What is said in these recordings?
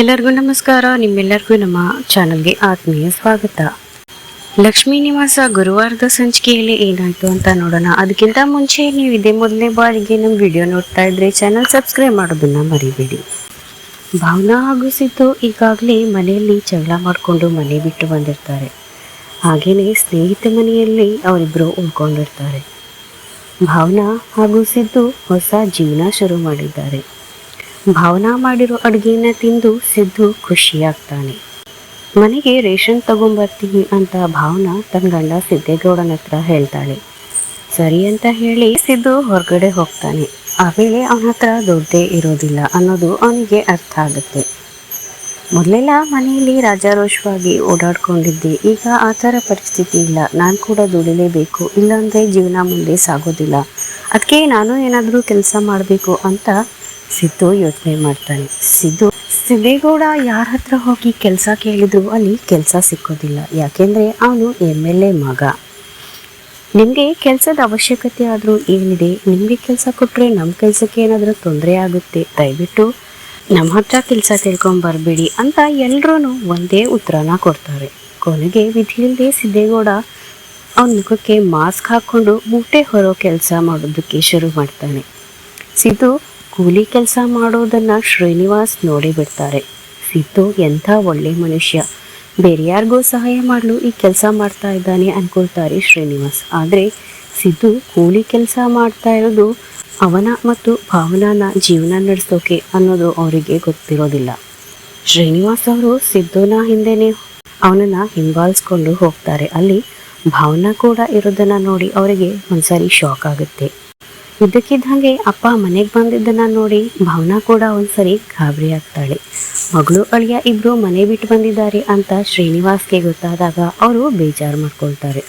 ಎಲ್ಲರಿಗೂ ನಮಸ್ಕಾರ. ನಿಮ್ಮೆಲ್ಲರಿಗೂ ನಮ್ಮ ಚಾನಲ್ಗೆ ಆತ್ಮೀಯ ಸ್ವಾಗತ. ಲಕ್ಷ್ಮೀ ನಿವಾಸ ಗುರುವಾರದ ಸಂಚಿಕೆಯಲ್ಲಿ ಏನಾಯಿತು ಅಂತ ನೋಡೋಣ. ಅದಕ್ಕಿಂತ ಮುಂಚೆ ನೀವು ಇದೇ ಮೊದಲನೇ ಬಾರಿಗೆ ನಮ್ಮ ವಿಡಿಯೋ ನೋಡ್ತಾ ಇದ್ರೆ ಚಾನಲ್ ಸಬ್ಸ್ಕ್ರೈಬ್ ಮಾಡೋದನ್ನ ಮರಿಬೇಡಿ. ಭಾವನಾ ಹಾಗೂ ಸಿದ್ದು ಈಗಾಗಲೇ ಮನೆಯಲ್ಲಿ ಜಗಳ ಮಾಡಿಕೊಂಡು ಮನೆ ಬಿಟ್ಟು ಬಂದಿರ್ತಾರೆ. ಹಾಗೆಯೇ ಸ್ನೇಹಿತ ಮನೆಯಲ್ಲಿ ಅವರಿಬ್ಬರು ಉಳ್ಕೊಂಡಿರ್ತಾರೆ. ಭಾವನಾ ಹಾಗೂ ಸಿದ್ದು ಹೊಸ ಜೀವನ ಶುರು ಮಾಡಿದ್ದಾರೆ. ಭಾವನಾ ಮಾಡಿರೋ ಅಡುಗೆನ ತಿಂದು ಸಿದ್ದು ಖುಷಿಯಾಗ್ತಾನೆ. ಮನೆಗೆ ರೇಷನ್ ತಗೊಂಬರ್ತೀನಿ ಅಂತ ಭಾವನಾ ತನ್ನ ಗಂಡ ಸಿದ್ದೇಗೌಡನ ಹತ್ರ ಹೇಳ್ತಾಳೆ. ಸರಿ ಅಂತ ಹೇಳಿ ಸಿದ್ದು ಹೊರಗಡೆ ಹೋಗ್ತಾನೆ. ಆ ವೇಳೆ ಅವನ ಹತ್ರ ದುಡ್ಡೇ ಇರೋದಿಲ್ಲ ಅನ್ನೋದು ಅವನಿಗೆ ಅರ್ಥ ಆಗುತ್ತೆ. ಮೊದಲೆಲ್ಲ ಮನೆಯಲ್ಲಿ ರಾಜಾರೋಷವಾಗಿ ಓಡಾಡ್ಕೊಂಡಿದ್ದೆ. ಈಗ ಆ ಥರ ಪರಿಸ್ಥಿತಿ ಇಲ್ಲ. ನಾನು ಕೂಡ ದುಡಿಲೇಬೇಕು. ಇಲ್ಲಾಂದರೆ ಜೀವನ ಮುಂದೆ ಸಾಗೋದಿಲ್ಲ. ಅದಕ್ಕೆ ನಾನು ಏನಾದರೂ ಕೆಲಸ ಮಾಡಬೇಕು ಅಂತ ಸಿದ್ದು ಯೋಚನೆ ಮಾಡ್ತಾನೆ. ಸಿದ್ದು, ಸಿದ್ದೇಗೌಡ ಯಾರ ಹತ್ರ ಹೋಗಿ ಕೆಲಸ ಕೇಳಿದ್ರು ಅಲ್ಲಿ ಕೆಲಸ ಸಿಕ್ಕೋದಿಲ್ಲ. ಯಾಕೆಂದರೆ ಅವನು ಎಂ ಎಲ್ ಎ ಮಗ. ನಿಮಗೆ ಕೆಲಸದ ಅವಶ್ಯಕತೆ ಆದರೂ ಏನಿದೆ? ನಿಮಗೆ ಕೆಲಸ ಕೊಟ್ಟರೆ ನಮ್ಮ ಕೆಲಸಕ್ಕೆ ಏನಾದರೂ ತೊಂದರೆ ಆಗುತ್ತೆ? ದಯವಿಟ್ಟು ನಮ್ಮ ಹತ್ರ ಕೆಲಸ ತಿಳ್ಕೊಂಬರ್ಬೇಡಿ ಅಂತ ಎಲ್ರೂ ಒಂದೇ ಉತ್ತರನ ಕೊಡ್ತಾರೆ. ಕೊನೆಗೆ ವಿಧಿಯಿಲ್ಲದೆ ಸಿದ್ದೇಗೌಡ ಅವನ ಮುಖಕ್ಕೆ ಮಾಸ್ಕ್ ಹಾಕ್ಕೊಂಡು ಮೂಟೆ ಹೊರೋ ಕೆಲಸ ಮಾಡೋದಕ್ಕೆ ಶುರು ಮಾಡ್ತಾನೆ. ಸಿದ್ದು ಕೂಲಿ ಕೆಲಸ ಮಾಡೋದನ್ನ ಶ್ರೀನಿವಾಸ್ ನೋಡಿ ಬಿಡ್ತಾರೆ. ಸಿದ್ದು ಎಂಥ ಒಳ್ಳೆ ಮನುಷ್ಯ. ಬೇರೆ ಯಾರಿಗೂ ಸಹಾಯ ಮಾಡಲು ಈ ಕೆಲಸ ಮಾಡ್ತಾ ಇದ್ದಾನೆ ಅನ್ಕೊಳ್ತಾರೆ ಶ್ರೀನಿವಾಸ್. ಆದರೆ ಸಿದ್ದು ಕೂಲಿ ಕೆಲಸ ಮಾಡ್ತಾ ಇರೋದು ಅವನ ಮತ್ತು ಭಾವನಾನ ಜೀವನ ನಡೆಸೋಕೆ ಅನ್ನೋದು ಅವರಿಗೆ ಗೊತ್ತಿರೋದಿಲ್ಲ. ಶ್ರೀನಿವಾಸ್ ಅವರು ಸಿದ್ದುನ ಹಿಂದೆನೆ ಅವನನ್ನ ಹಿಂಬಾಲಿಸ್ಕೊಂಡು ಹೋಗ್ತಾರೆ. ಅಲ್ಲಿ ಭಾವನಾ ಕೂಡ ಇರೋದನ್ನ ನೋಡಿ ಅವರಿಗೆ ಒಂದ್ಸರಿ ಶಾಕ್ ಆಗುತ್ತೆ. ಇದ್ದಕ್ಕಿದ್ದಂಗೆ ಅಪ್ಪ ಮನೆಗೆ ಬಂದಿದ್ದನ್ನ ನೋಡಿ ಭಾವನಾ ಕೂಡ ಒಂದ್ಸರಿ ಗಾಬರಿ ಆಗ್ತಾಳೆ. ಮಗಳು ಅಳಿಯ ಇಬ್ರು ಮನೆ ಬಿಟ್ಟು ಬಂದಿದ್ದಾರೆ ಅಂತ ಶ್ರೀನಿವಾಸ್ಗೆ ಗೊತ್ತಾದಾಗ ಅವರು ಬೇಜಾರು ಮಾಡ್ಕೊಳ್ತಾರೆ.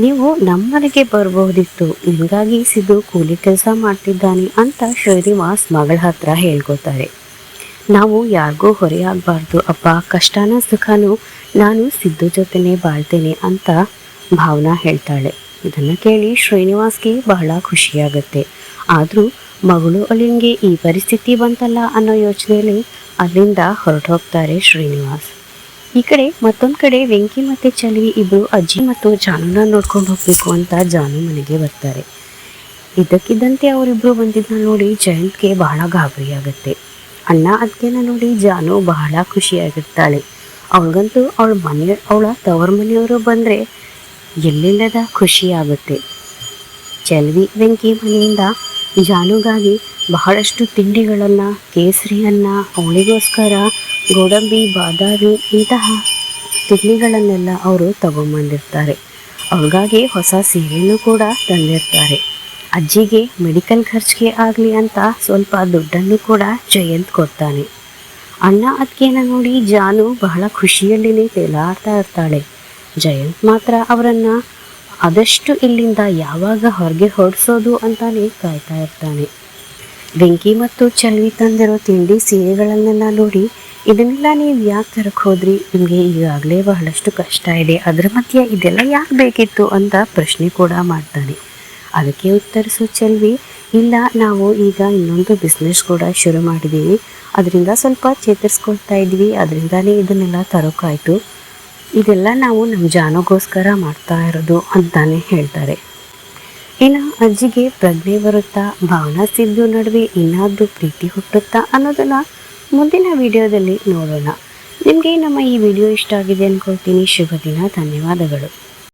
ನೀವು ನಮ್ಮ ಮನೆಗೆ ಬರಬಹುದಿತ್ತು ನಿಮಗಾಗಿ ಸಿದ್ದು ಕೂಲಿ ಕೆಲಸ ಮಾಡ್ತಿದ್ದಾನೆ ಅಂತ ಶ್ರೀನಿವಾಸ್ ಮಗಳ ಹತ್ರ ಹೇಳ್ಕೊತಾರೆ ನಾವು ಯಾರಿಗೂ ಹೊರೆ ಆಗಬಾರ್ದು, ಅಪ್ಪ. ಕಷ್ಟನ ಸುಖನೂ ನಾನು ಸಿದ್ದು ಜೊತೆನೆ ಬಾಳ್ತೇನೆ ಅಂತ ಭಾವನಾ ಹೇಳ್ತಾಳೆ. ಇದನ್ನು ಕೇಳಿ ಶ್ರೀನಿವಾಸ್ಗೆ ಬಹಳ ಖುಷಿಯಾಗುತ್ತೆ. ಆದರೂ ಮಗಳು ಅಲ್ಲಿಂಗೆ ಈ ಪರಿಸ್ಥಿತಿ ಬಂತಲ್ಲ ಅನ್ನೋ ಯೋಚನೆಯಲ್ಲಿ ಅಲ್ಲಿಂದ ಹೊರಟು ಹೋಗ್ತಾರೆ ಶ್ರೀನಿವಾಸ್. ಈ ಕಡೆ ಮತ್ತೊಂದು ಕಡೆ ವೆಂಕಿ ಮತ್ತು ಚಲವಿ ಇಬ್ಬರು ಅಜ್ಜಿ ಮತ್ತು ಜಾನುನ ನೋಡ್ಕೊಂಡು ಹೋಗಬೇಕು ಅಂತ ಜಾನು ಮನೆಗೆ ಬರ್ತಾರೆ. ಇದಕ್ಕಿದ್ದಂತೆ ಅವರಿಬ್ಬರು ಬಂದಿದ್ದನ್ನ ನೋಡಿ ಜಯಂತ್ಗೆ ಬಹಳ ಗಾಬರಿ ಆಗುತ್ತೆ ಅಣ್ಣ ಅದಕ್ಕೆನ ನೋಡಿ ಜಾನು ಬಹಳ ಖುಷಿಯಾಗಿರ್ತಾಳೆ. ಅವಳಿಗಂತೂ ಅವಳ ಮನೆ, ಅವಳ ತವರ ಮನೆಯವರು ಬಂದರೆ ಎಲ್ಲಿಲ್ಲದ ಖುಷಿಯಾಗುತ್ತೆ. ಚೆಲ್ವಿ ವೆಂಕಿ ಮನೆಯಿಂದ ಜಾನುಗಾಗಿ ಬಹಳಷ್ಟು ತಿಂಡಿಗಳನ್ನು, ಕೇಸರಿಯನ್ನು, ಅವಳಿಗೋಸ್ಕರ ಗೋಡಂಬಿ, ಬಾದಾಮಿ ಇಂತಹ ತಿಂಡಿಗಳನ್ನೆಲ್ಲ ಅವರು ತಗೊಂಬಂದಿರ್ತಾರೆ. ಅವ್ರಿಗಾಗಿ ಹೊಸ ಸೀರೆಯನ್ನು ಕೂಡ ತಂದಿರ್ತಾರೆ. ಅಜ್ಜಿಗೆ ಮೆಡಿಕಲ್ ಖರ್ಚಿಗೆ ಆಗಲಿ ಅಂತ ಸ್ವಲ್ಪ ದುಡ್ಡನ್ನು ಕೂಡ ಜಯಂತ್ ಕೊಡ್ತಾನೆ. ಅಣ್ಣ ಅದಕ್ಕೇನ ನೋಡಿ ಜಾನು ಬಹಳ ಖುಷಿಯಲ್ಲಿನೇ ತೇಲಾಡ್ತಾ ಇರ್ತಾಳೆ. ಜಯಂತ್ ಮಾತ್ರ ಅವರನ್ನು ಆದಷ್ಟು ಇಲ್ಲಿಂದ ಯಾವಾಗ ಹೊರಗೆ ಹೊರಡಿಸೋದು ಅಂತಾನೆ ಕಾಯ್ತಾ ಇರ್ತಾನೆ. ಬೆಂಕಿ ಮತ್ತು ಚಲ್ವಿ ತಂದಿರೋ ತಿಂಡಿ ಸೀರೆಗಳನ್ನೆಲ್ಲ ನೋಡಿ, ಇದನ್ನೆಲ್ಲ ನೀವು ಯಾಕೆ ತರಕ್ಕೆ ಹೋದ್ರಿ? ನಿಮಗೆ ಈಗಾಗಲೇ ಬಹಳಷ್ಟು ಕಷ್ಟ ಇದೆ, ಅದರ ಮಧ್ಯೆ ಇದೆಲ್ಲ ಯಾಕೆ ಬೇಕಿತ್ತು ಅಂತ ಪ್ರಶ್ನೆ ಕೂಡ ಮಾಡ್ತಾನೆ. ಅದಕ್ಕೆ ಉತ್ತರಿಸೋ ಚೆಲ್ವಿ ಇಲ್ಲ, ನಾವು ಈಗ ಇನ್ನೊಂದು ಬಿಸ್ನೆಸ್ ಕೂಡ ಶುರು ಮಾಡಿದ್ದೀವಿ ಅದರಿಂದ ಸ್ವಲ್ಪ ಚೇತರಿಸ್ಕೊಳ್ತಾ ಇದ್ವಿ, ಅದರಿಂದಾನೇ ಇದನ್ನೆಲ್ಲ ತರೋಕ್ಕಾಯ್ತು ಇದೆಲ್ಲ ನಾವು ನಮ್ಮ ಜಾನಗೋಸ್ಕರ ಮಾಡ್ತಾ ಇರೋದು ಅಂತಾನೆ ಹೇಳ್ತಾರೆ. ಇನ್ನು ಅಜ್ಜಿಗೆ ಪ್ರಜ್ಞೆ ಬರುತ್ತಾ, ಭಾವನಾ ಸಿದ್ದು ನಡುವೆ ಇನ್ನಾದರೂ ಪ್ರೀತಿ ಹುಟ್ಟುತ್ತಾ ಅನ್ನೋದನ್ನು ಮುಂದಿನ ವಿಡಿಯೋದಲ್ಲಿ ನೋಡೋಣ. ನಿಮಗೆ ನಮ್ಮ ಈ ವಿಡಿಯೋ ಇಷ್ಟ ಆಗಿದೆ ಅಂದ್ಕೊಳ್ತೀನಿ ಶುಭ ದಿನ, ಧನ್ಯವಾದಗಳು.